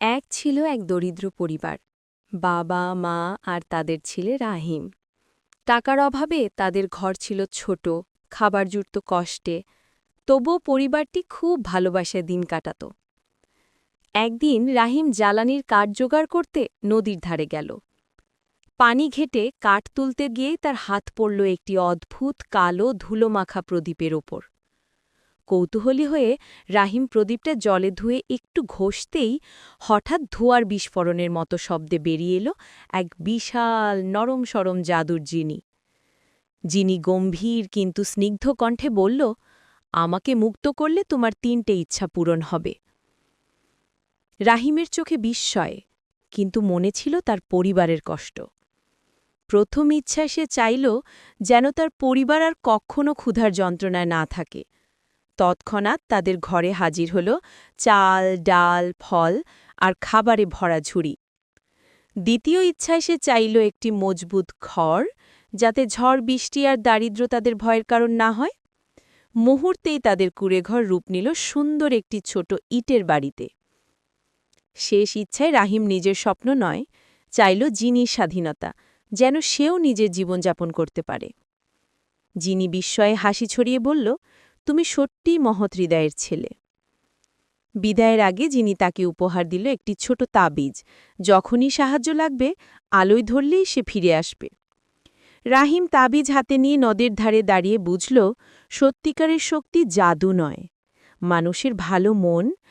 এক ছিল এক দরিদ্র পরিবার, বাবা, মা আর তাদের ছেলে রাহিম। টাকার অভাবে তাদের ঘর ছিল ছোট, খাবার জুটত কষ্টে, তবুও পরিবারটি খুব ভালোবাসায় দিন কাটাত। একদিন রাহিম জ্বালানির কাঠ জোগাড় করতে নদীর ধারে গেল। পানি ঘেটে কাঠ তুলতে গিয়েই তার হাত পড়ল একটি অদ্ভুত কালো ধুলোমাখা প্রদীপের ওপর। কৌতূহলী হয়ে রাহিম প্রদীপটা জলে ধুয়ে একটু ঘষতেই হঠাৎ ধোয়ার বিস্ফোরণের মতো শব্দে বেরিয়ে এলো এক বিশাল নরম সরম জাদুর জিনি। যিনি গম্ভীর কিন্তু স্নিগ্ধ কণ্ঠে বলল, আমাকে মুক্ত করলে তোমার তিনটে ইচ্ছা পূরণ হবে। রাহিমের চোখে বিস্ময়, কিন্তু মনে ছিল তার পরিবারের কষ্ট। প্রথম ইচ্ছায় সে চাইল যেন তার পরিবার আর কখনো ক্ষুধার যন্ত্রণায় না থাকে। তৎক্ষণাৎ তাদের ঘরে হাজির হল চাল, ডাল, ফল আর খাবারে ভরা ঝুড়ি। দ্বিতীয় ইচ্ছায় সে চাইল একটি মজবুত ঘর যাতে ঝড়, বৃষ্টি আর দারিদ্র তাদের ভয়ের কারণ না হয়। মুহূর্তেই তাদের কুড়েঘর রূপ নিল সুন্দর একটি ছোট ইটের বাড়িতে। শেষ ইচ্ছায় রাহিম নিজের স্বপ্ন নয়, চাইল জিনির স্বাধীনতা, যেন সেও নিজের জীবনযাপন করতে পারে। যিনি বিস্ময়ে হাসি ছড়িয়ে বলল তুমি সত্যিই মহৎ হৃদয়ের ছেলে। বিদায়ের আগে যিনি তাকে উপহার দিল একটি ছোট তাবিজ, যখনই সাহায্য লাগবে, আলোয় ধরলেই সে ফিরে আসবে। রাহিম তাবিজ হাতে নিয়ে নদের ধারে দাঁড়িয়ে বুঝল, সত্যিকারের শক্তি জাদু নয়। মানুষের ভালো মন